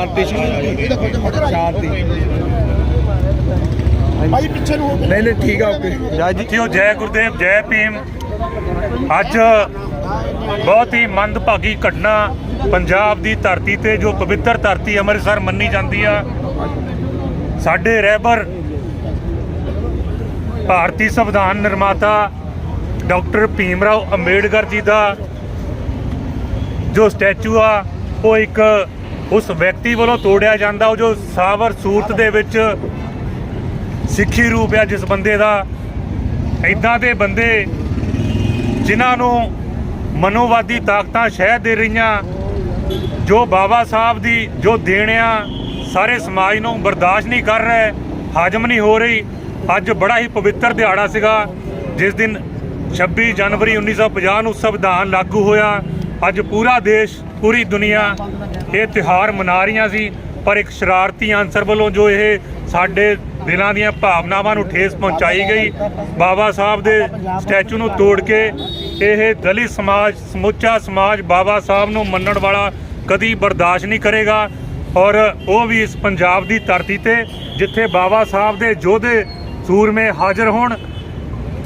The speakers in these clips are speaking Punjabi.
ਸ਼ਾਂਤੀ ਸ਼ਾਂਤੀ ਭਾਈ ਪਿੱਛੇ ਨੂੰ ਨਹੀਂ ਨਹੀਂ ਠੀਕ ਆ ਓਕੇ। ਜੈ ਜੀ। ਜੀਓ ਜੈ ਗੁਰਦੇਵ ਜੈ ਭੀਮ। ਅੱਜ ਬਹੁਤ ਹੀ ਮੰਦਭਾਗੀ ਘਟਨਾ ਪੰਜਾਬ ਦੀ ਧਰਤੀ ਤੇ ਜੋ ਪਵਿੱਤਰ ਧਰਤੀ ਅੰਮ੍ਰਿਤਸਰ ਮੰਨੀ ਜਾਂਦੀ ਆ। ਸਾਡੇ ਰਹਿਬਰ ਭਾਰਤੀ ਸੰਵਿਧਾਨ ਨਿਰਮਾਤਾ ਡਾਕਟਰ ਭੀਮ ਰਾਓ ਅੰਬੇਡਕਰ ਜੀ ਦਾ ਜੋ ਸਟੈਚੂ ਆ ਉਹ ਇੱਕ ਉਸ ਵਿਅਕਤੀ ਵੱਲੋਂ ਤੋੜਿਆ ਜਾਂਦਾ। ਉਹ ਜੋ ਸਾਵਰ ਸੂਰਤ ਦੇ ਵਿੱਚ ਸਿੱਖੀ ਰੂਪ ਆ, ਜਿਸ ਬੰਦੇ ਦਾ ਇਦਾਂ ਦੇ ਬੰਦੇ ਜਿਨ੍ਹਾਂ ਨੂੰ ਮਨੋਵਾਦੀ ਤਾਕਤਾਂ ਸ਼ਹਿ ਦੇ ਰਹੀਆਂ, ਜੋ ਬਾਬਾ ਸਾਹਿਬ ਦੀ ਜੋ ਦੇਣਿਆ ਸਾਰੇ ਸਮਾਜ ਨੂੰ ਬਰਦਾਸ਼ਤ ਨਹੀਂ ਕਰ ਰਹੇ, ਹਜਮ ਨਹੀਂ ਹੋ ਰਹੀ। ਅੱਜ ਬੜਾ ਹੀ ਪਵਿੱਤਰ ਦਿਹਾੜਾ ਸੀਗਾ, ਜਿਸ ਦਿਨ 26 ਜਨਵਰੀ 1950 ਨੂੰ ਸੰਵਿਧਾਨ ਲਾਗੂ ਹੋਇਆ। ਅੱਜ ਪੂਰਾ ਦੇਸ਼, ਪੂਰੀ ਦੁਨੀਆ ਇਹ ਤਿਹਾਰ ਮਨਾ ਰਹੀਆਂ ਸੀ, ਪਰ ਇੱਕ ਸ਼ਰਾਰਤੀ ਅਨਸਰ ਵੱਲੋਂ ਜੋ ਇਹ ਸਾਡੇ ਦਿਲਾਂ ਦੀਆਂ ਭਾਵਨਾਵਾਂ ਨੂੰ ਠੇਸ ਪਹੁੰਚਾਈ ਗਈ, ਬਾਬਾ ਸਾਹਿਬ ਦੇ ਸਟੈਚੂ ਨੂੰ ਤੋੜ ਕੇ ਇਹ ਦਲਿਤ ਸਮਾਜ, ਸਮੁੱਚਾ ਸਮਾਜ ਬਾਬਾ ਸਾਹਿਬ ਨੂੰ ਮੰਨਣ ਵਾਲਾ ਕਦੀ ਬਰਦਾਸ਼ਤ ਨਹੀਂ ਕਰੇਗਾ ਔਰ ਉਹ ਵੀ ਇਸ ਪੰਜਾਬ ਦੀ ਧਰਤੀ ਤੇ, ਜਿੱਥੇ ਬਾਬਾ ਸਾਹਿਬ ਦੇ ਯੋਧੇ ਸੂਰਮੇ ਹਾਜ਼ਰ ਹੋਣ,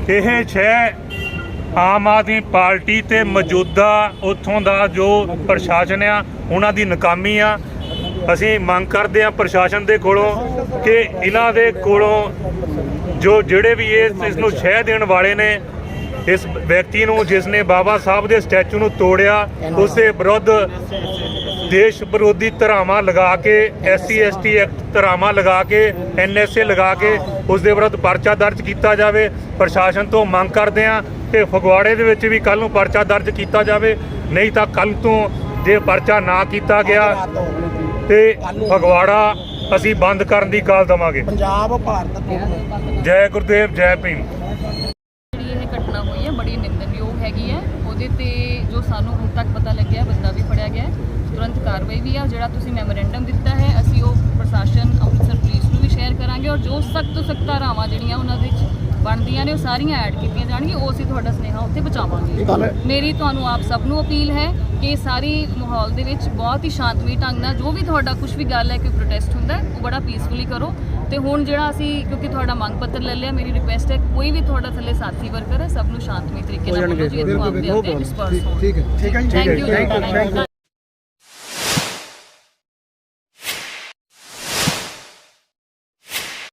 ਇਹ ਛੇ ਆਮ ਆਦਮੀ ਪਾਰਟੀ ਤੇ ਮੌਜੂਦਾ ਉੱਥੋਂ ਦਾ ਜੋ ਪ੍ਰਸ਼ਾਸਨ ਆ, ਉਹਨਾਂ ਦੀ ਨਕਾਮੀ ਆ। ਅਸੀਂ ਮੰਗ ਕਰਦੇ ਆ ਪ੍ਰਸ਼ਾਸਨ ਦੇ ਕੋਲੋਂ ਕਿ ਇਹਨਾਂ ਦੇ ਕੋਲੋਂ ਜੋ ਜਿਹੜੇ ਵੀ ਇਹ ਇਸ ਨੂੰ ਸ਼ਹਿ ਦੇਣ ਵਾਲੇ ਨੇ, ਇਸ ਵਿਅਕਤੀ ਨੂੰ ਜਿਸ ਨੇ ਬਾਬਾ ਸਾਹਿਬ ਦੇ ਸਟੈਚੂ ਨੂੰ ਤੋੜਿਆ, ਉਸ ਦੇ ਵਿਰੁੱਧ ਦੇਸ਼ ਵਿਰੋਧੀ ਧਰਾਵਾਂ ਲਗਾ ਕੇ ਐਸਸੀ ਐਸਟੀ ਐਕਟ ਧਰਾਵਾਂ ਲਗਾ ਕੇ ਐਨਐਸਏ ਲਗਾ ਕੇ ਉਸ ਦੇ ਵਿਰੁੱਧ ਪਰਚਾ ਦਰਜ ਕੀਤਾ ਜਾਵੇ। ਪ੍ਰਸ਼ਾਸਨ ਤੋਂ ਮੰਗ ਕਰਦੇ ਆ ਕਿ ਫਗਵਾੜੇ ਦੇ ਵਿੱਚ ਵੀ ਕੱਲ ਨੂੰ ਪਰਚਾ ਦਰਜ ਕੀਤਾ ਜਾਵੇ। ਨਹੀਂ ਤਾਂ ਕੱਲ ਤੋਂ ਜੇ ਪਰਚਾ ਨਾ ਕੀਤਾ ਗਿਆ ਤੇ ਫਗਵਾੜਾ ਅਸੀਂ ਬੰਦ ਕਰਨ ਦੀ ਕਾਲ ਦਵਾਂਗੇ। ਪੰਜਾਬ ਭਾਰਤ ਜੈ ਗੁਰਦੇਵ ਜੈ ਭੀਮ ਜਿਹੜੀ ਇਹ ਘਟਨਾ ਹੋਈ ਹੈ ਬੜੀ ਨਿੰਦਨਯੋਗ ਹੈਗੀ ਹੈ ਉਹਦੇ ਤੇ ਜੋ ਸਾਨੂੰ ਹੁਣ ਤੱਕ ਪਤਾ ਲੱਗਿਆ ਬੰਦਾ ਵੀ ਫੜਿਆ ਗਿਆ। ਤੁਰੰਤ ਕਾਰਵਾਈ ਵੀ ਆ ਜਿਹੜਾ ਤੁਸੀਂ ਮੈਮੋਰੈਂਡਮ ਦਿੱਤਾ ਹੈ ਅਸੀਂ ਉਹ ਪ੍ਰਸ਼ਾਸਨ ਅੰਮ੍ਰਿਤਸਰ ਪੁਲਿਸ ਨੂੰ ਵੀ ਸ਼ੇਅਰ ਕਰਾਂਗੇ ਔਰ ਜੋ ਸਖਤ ਤੋਂ ਸਖਤ ਧਾਰਾਵਾਂ ਜਿਹੜੀਆਂ ਉਹਨਾਂ ਦੇ ਵਿੱਚ ਬਣਦੀਆਂ ਨੇ ਉਹ ਸਾਰੀਆਂ ਐਡ ਕੀਤੀਆਂ ਜਾਣਗੀਆਂ ਉਹ ਅਸੀਂ ਤੁਹਾਡਾ ਸੁਨੇਹਾ ਉੱਥੇ ਪਹੁੰਚਾਵਾਂਗੇ। ਮੇਰੀ ਤੁਹਾਨੂੰ ਆਪ ਸਭ ਨੂੰ ਅਪੀਲ ਹੈ ਕਿ ਸਾਰੀ ਮਾਹੌਲ ਦੇ ਵਿੱਚ ਬਹੁਤ ਹੀ ਸ਼ਾਂਤਮਈ ਢੰਗ ਨਾਲ ਜੋ ਵੀ ਤੁਹਾਡਾ ਕੁਝ ਵੀ ਗੱਲ ਹੈ ਕੋਈ ਪ੍ਰੋਟੈਸਟ ਹੁੰਦਾ ਉਹ ਬੜਾ ਪੀਸਫੁਲੀ ਕਰੋ। ਤੇ ਹੁਣ ਜਿਹੜਾ ਅਸੀਂ ਕਿਉਂਕਿ ਤੁਹਾਡਾ ਮੰਗ ਪੱਤਰ ਲੈ ਲਿਆ ਮੇਰੀ ਰਿਕੁਐਸਟ ਹੈ ਕੋਈ ਵੀ ਤੁਹਾਡਾ ਥੱਲੇ ਸਾਥੀ ਵਰਕਰ ਹੈ ਸਭ ਨੂੰ ਸ਼ਾਂਤਮਈ ਤਰੀਕੇ ਨਾਲ ਬੋਲੋ ਜੀ ਇੱਥੋਂ ਆਪਦੇ ਆਪਦੇ ਡਿਸਪਰਸ ਹੋਣ ਠੀਕ ਹੈ ਠੀਕ ਹੈ ਜੀ। Thank you